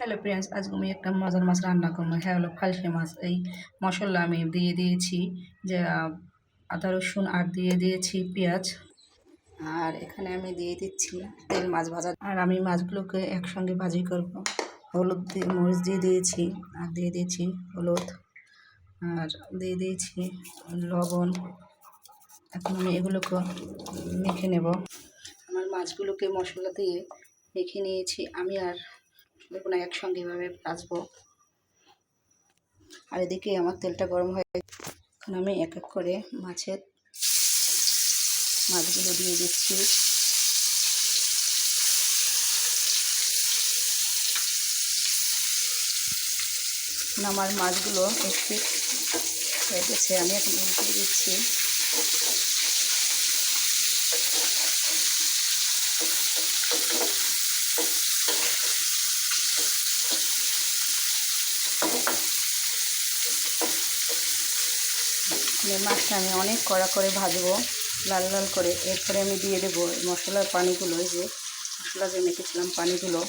Hello friends, আজকে আমি একটা মজার মাছ রান্না করব। হ্যাঁ হলো ফালসে মাছ। এই মশলা আমি দিয়ে দিয়েছি, যে আদা, রসুন, আর দিয়ে দিয়েছি পেঁয়াজ। আর এখানে আমি দিয়ে দিচ্ছি তেল মাছ ভাজা। আর আমি মাছগুলোকে একসঙ্গে ভাজি করব। হলুদ দিয়ে, মরিচ দিয়ে দিয়েছি, আর দিয়ে দিয়েছি হলুদ। আর দিয়ে দিয়েছি লবণ। এখন আমি এগুলোকে মেখে নেব। আমার মাছগুলোকে মশলা দিয়ে মেখে নিয়েছি। আমি আর দেখুন একসঙ্গে এভাবে ভাজবো। আর এদিকে আমার তেলটা গরম হয়ে এখন আমি এক এক করে মাছের মাছগুলো দিয়ে দিচ্ছি। আমার মাছগুলো একটু হয়ে গেছে, আমি এখন উল্টে দিচ্ছি। মাছটা আমি অনেক কড়া করে ভাজবো, লাল লাল করে। এরপরে আমি দিয়ে দেবো মশলার পানিগুলো যে মশলা যে মেখেছিলাম পানিগুলো।